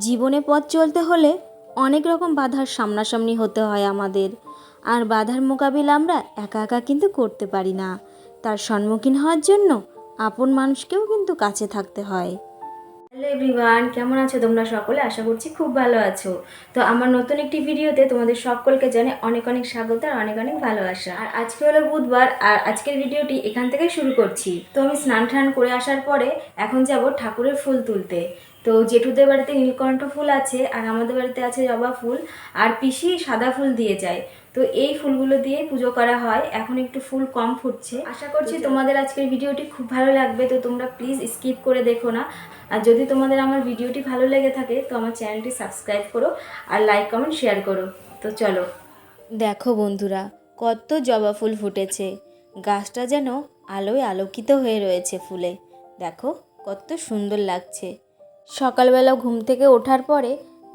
জীবনে পথ চলতে হলে অনেক রকম বাধার সামনাসামনি হতে হয় আমাদের। আর বাধার মোকাবিলা আমরা একা একা কিন্তু করতে পারি না। তার সম্মুখীন হওয়ার জন্য আপন মানুষকেও কিন্তু কাছে থাকতে হয়। হ্যালো এভরিওয়ান, কেমন আছো? তোমরা সকলে? আশা করছি খুব ভালো আছো। তো আমার নতুন একটি ভিডিওতে তোমাদের সকলকে জানে অনেক অনেক স্বাগত আর অনেক অনেক ভালোবাসা। আর আজকে হলো বুধবার আর আজকের ভিডিওটি এখান থেকে শুরু করছি। তো আমি স্নান টান করে আসার পরে এখন যাব ঠাকুরের ফুল তুলতে। তো জেঠুদের বাড়িতে নীলকণ্ঠ ফুল আছে আর আমাদের বাড়িতে আছে জবা ফুল আর পিসি সাদা ফুল দিয়ে যায়। তো এই ফুলগুলো দিয়ে পুজো করা হয়। এখন একটু ফুল কম ফুটছে। আশা করছি তোমাদের আজকের ভিডিওটি খুব ভালো লাগবে তো তোমরা প্লিজ স্কিপ করে দেখো না। আর যদি তোমাদের আমার ভিডিওটি ভালো লেগে থাকে তো আমার চ্যানেলটি সাবস্ক্রাইব করো আর লাইক কমেন্ট শেয়ার করো। তো চলো। দেখো বন্ধুরা কত জবা ফুল ফুটেছে। গাছটা যেন আলোয় আলোকিত হয়ে রয়েছে ফুলে। দেখো কত সুন্দর লাগছে। সকালবেলা ঘুম থেকে ওঠার পরে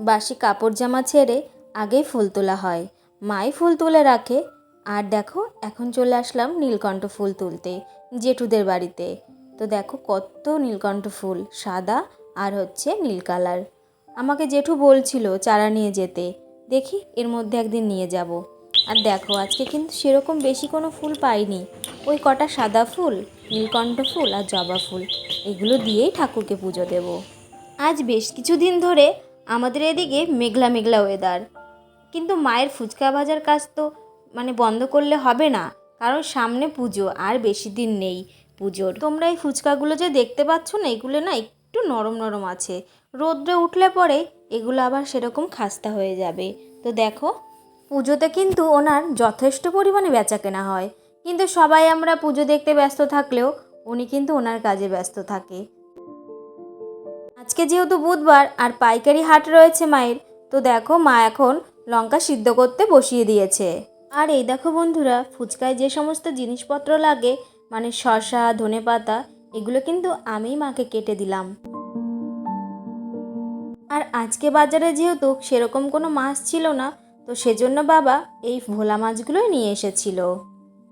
বাসি কাপড় জামা ছেড়ে আগেই ফুল তোলা হয়। মাই ফুল তুলে রাখে। আর দেখো, এখন চলে আসলাম নীলকণ্ঠ ফুল তুলতে, জেঠুদের বাড়িতে। তো দেখো কত নীলকণ্ঠ ফুল, সাদা আর হচ্ছে নীল কালার। আমাকে জেঠু বলছিল চারা নিয়ে যেতে, দেখি এর মধ্যে একদিন নিয়ে যাব। আর দেখো, আজকে কিন্তু সেরকম বেশি কোনো ফুল পাইনি। ওই কটা সাদা ফুল, নীলকণ্ঠ ফুল আর জবা ফুল, এগুলো দিয়েই ঠাকুরকে পুজো দেব। আজ বেশ কিছুদিন ধরে আমাদের এদিকে মেঘলা মেঘলা ওয়েদার কিন্তু মায়ের ফুচকা ভাজার কাজ তো মানে বন্ধ করলে হবে না, কারণ সামনে পুজো আর বেশি দিন নেই পুজোর। তোমরা এই ফুচকাগুলো যে দেখতে পাচ্ছ না, এগুলো না একটু নরম নরম আছে। রোদ্রে উঠলে পরে এগুলো আবার সেরকম খাস্তা হয়ে যাবে। তো দেখো, পুজোতে কিন্তু ওনার যথেষ্ট পরিমাণে বেচা কেনা হয়। কিন্তু সবাই আমরা পুজো দেখতে ব্যস্ত থাকলেও উনি কিন্তু ওনার কাজে ব্যস্ত থাকে। আজকে যেহেতু বুধবার আর পাইকারি হাট রয়েছে মায়ের, তো দেখো মা এখন লঙ্কা সিদ্ধ করতে বসিয়ে দিয়েছে। আর এই দেখো বন্ধুরা, ফুচকায় যে সমস্ত জিনিসপত্র লাগে মানে শসা, ধনেপাতা, এগুলো কিন্তু আমিই মাকে কেটে দিলাম। আর আজকে বাজারে যেহেতু সেরকম কোনো মাছ ছিল না, তো সেজন্য বাবা এই ভোলা মাছগুলোই নিয়ে এসেছিল।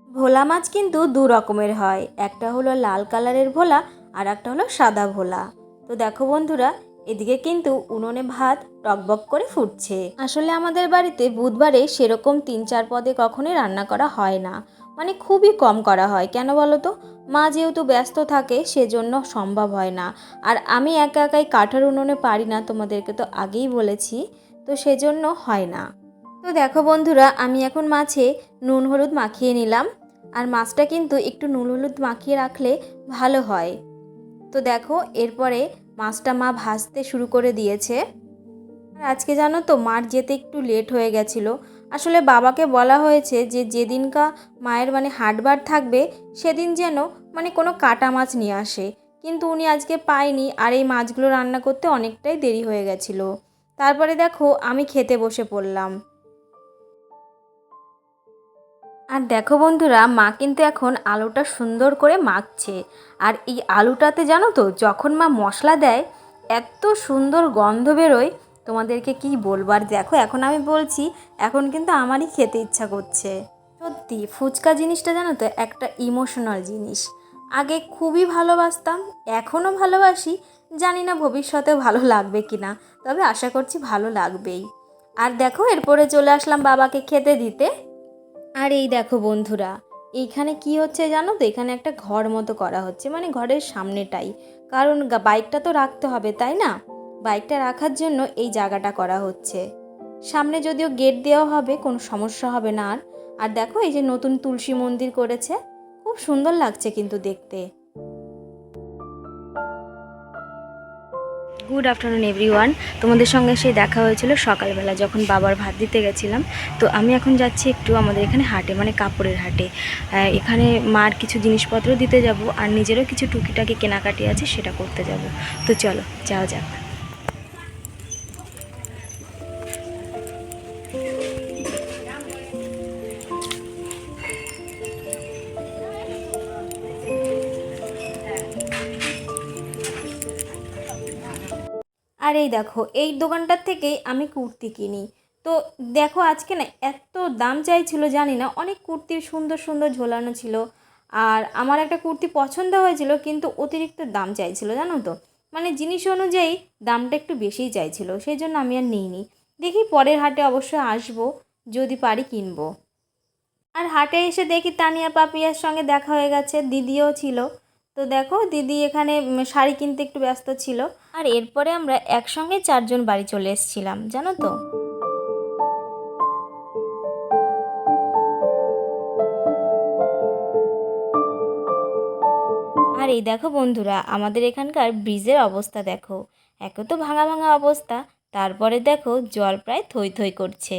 ভোলা মাছ কিন্তু দু রকমের হয়, একটা হলো লাল কালারের ভোলা আর একটা হলো সাদা ভোলা। তো দেখো বন্ধুরা, এদিকে কিন্তু উনুনে ভাত টকবক করে ফুটছে। আসলে আমাদের বাড়িতে বুধবারে সেরকম তিন চার পদে কখনোই রান্না করা হয় না। মানে খুবই কম করা হয়, কেন বলো তো? মা যেহেতু ব্যস্ত থাকে, সেজন্য সম্ভব হয় না। আর আমি একা একাই কাঠার উনুনে পারি না, তোমাদেরকে তো আগেই বলেছি, তো সেজন্য হয় না। তো দেখো বন্ধুরা, আমি এখন মাছে নুন হলুদ মাখিয়ে নিলাম। আর মাছটা কিন্তু একটু নুন হলুদ মাখিয়ে রাখলে ভালো হয়। তো দেখো, এরপরে মাছটা মা ভাজতে শুরু করে দিয়েছে। আর আজকে জানো তো, মার যেতে একটু লেট হয়ে গেছিল। আসলে বাবাকে বলা হয়েছে যে, যেদিনকা মায়ের মানে হাটবার থাকবে, সেদিন যেন মানে কোনো কাটা মাছ নিয়ে আসে। কিন্তু উনি আজকে পায়নি, আর এই মাছগুলো রান্না করতে অনেকটাই দেরি হয়ে গেছিল। তারপরে দেখো, আমি খেতে বসে পড়লাম। আর দেখো বন্ধুরা, মা কিন্তু এখন আলুটা সুন্দর করে মাখছে। আর এই আলুটাতে জানো তো, যখন মা মশলা দেয়, এত সুন্দর গন্ধ বেরোয়। তোমাদেরকে কি বলব? আর দেখো, এখন আমি বলছি, এখন কিন্তু আমারই খেতে ইচ্ছা করছে। সত্যি, ফুচকা জিনিসটা জানো তো, একটা ইমোশনাল জিনিস। আগে খুবই ভালোবাসতাম, এখনও ভালোবাসি, জানি না ভবিষ্যতেও ভালো লাগবে কি না তবে আশা করছি ভালো লাগবেই। আর দেখো, এরপরে চলে আসলাম বাবাকে খেতে দিতে। আর এই দেখো বন্ধুরা এইখানে কি হচ্ছে জানো তো? এখানে একটা ঘর মতো করা হচ্ছে মানে ঘরের সামনেটাই। কারণ বাইকটা তো রাখতে হবে, তাই না? বাইকটা রাখার জন্য এই জায়গাটা করা হচ্ছে। সামনে যদিও গেট দেওয়া হবে, কোনো সমস্যা হবে না আর। আর দেখো, এই যে নতুন তুলসী মন্দির করেছে, খুব সুন্দর লাগছে কিন্তু দেখতে। গুড আফটারনুন এভরিওয়ান তোমাদের সঙ্গে সেই দেখা হয়েছিল সকালবেলা যখন বাবার ভাত দিতে গেছিলাম। তো আমি এখন যাচ্ছি একটু আমাদের এখানে হাটে মানে কাপড়ের হাটে। এখানে মার কিছু জিনিসপত্র দিতে যাব আর নিজেরও কিছু টুকিটাকি কেনাকাটি আছে সেটা করতে যাব। তো চলো, যাওয়া যাক। আর এই দেখো, এই দোকানটার থেকেই আমি কুর্তি কিনি। তো দেখো আজকে না এত দাম চাইছিল জানি না, অনেক কুর্তি সুন্দর সুন্দর ঝোলানো ছিল। আর আমার একটা কুর্তি পছন্দ হয়েছিল, কিন্তু অতিরিক্ত দাম চাইছিল, জানো তো? মানে জিনিস অনুযায়ী দামটা একটু বেশিই চাইছিল সেই জন্য আমি আর নিইনি। দেখি পরের হাটে অবশ্যই আসব, যদি পারি কিনবো। আর হাটে এসে দেখি তানিয়া পাপিয়ার সঙ্গে দেখা হয়ে গেছে, দিদিও ছিল। তো দেখো দিদি এখানে শাড়ি কিনতে একটু ব্যস্ত ছিল। আর এরপরে আমরা একসঙ্গে চারজন বাড়ি চলে এসেছিলাম, জানো তো? আর এই দেখো বন্ধুরা, আমাদের এখানকার ব্রিজের অবস্থা দেখো। একে তো ভাঙা ভাঙা অবস্থা, তারপরে দেখো জল প্রায় থই থই করছে।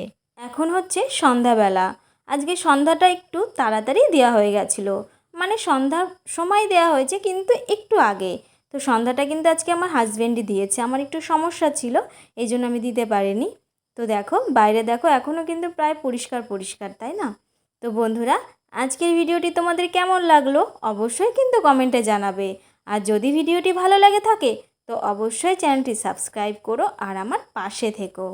এখন হচ্ছে সন্ধ্যাবেলা। আজকে সন্ধ্যাটা একটু তাড়াতাড়ি দেওয়া হয়ে গেছিল। মানে সন্ধ্যার সময় দেওয়া হয়েছে কিন্তু একটু আগে। তো সন্ধ্যাটা কিন্তু আজকে আমার হাজব্যান্ডই দিয়েছে। আমার একটু সমস্যা ছিল, এই জন্য আমি দিতে পারিনি। তো দেখো, বাইরে দেখো এখনও কিন্তু প্রায় পরিষ্কার পরিষ্কার, তাই না? তো বন্ধুরা, আজকের ভিডিওটি তোমাদের কেমন লাগল অবশ্যই কিন্তু কমেন্টে জানাবে। আর যদি ভিডিওটি ভালো লাগে থাকে, তো অবশ্যই চ্যানেলটি সাবস্ক্রাইব করো আর আমার পাশে থেকো।